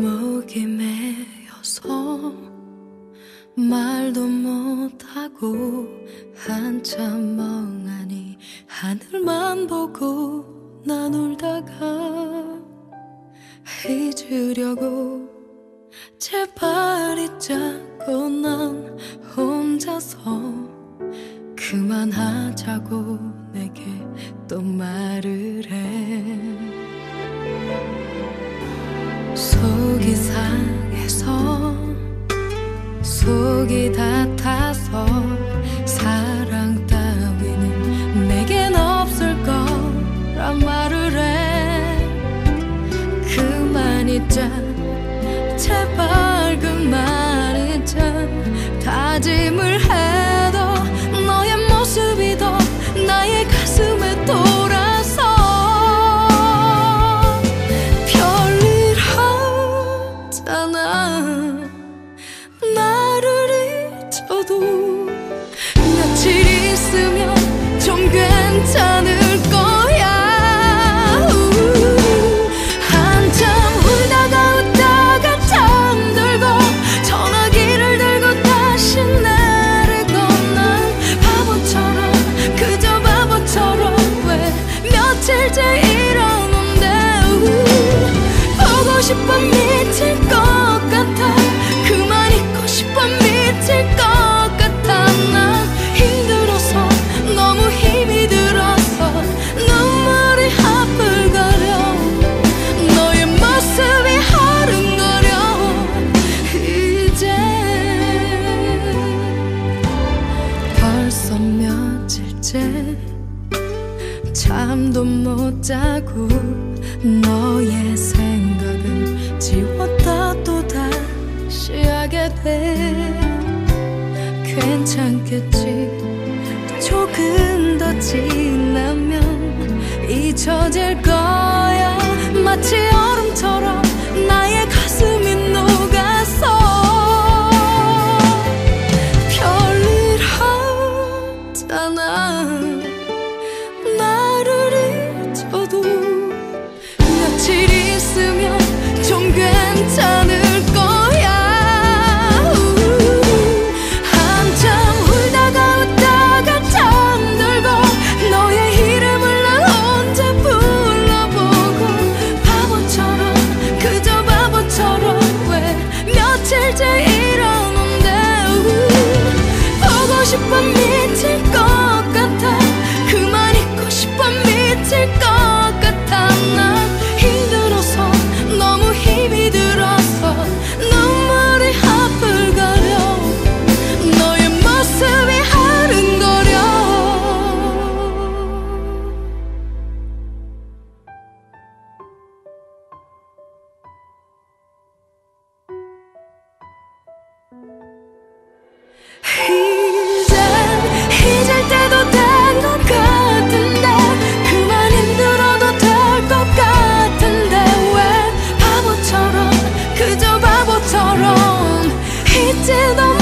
목이 메어서 말도 못하고 한참 멍하니 하늘만 보고 난 울다가 잊으려고 제발 잊자고 난 혼자서 그만하자고 내게 또 말을 해. 속 이 상해서 속이 다 타서 왜 며칠째 이러는데 우, 보고 싶어 미칠 것 잠도 못 자고 너의 생각을 지웠다 또 다시 하게 돼. 괜찮겠지? 조금 더 지나면 잊혀질 거야. 마치 얼음처럼 一切都。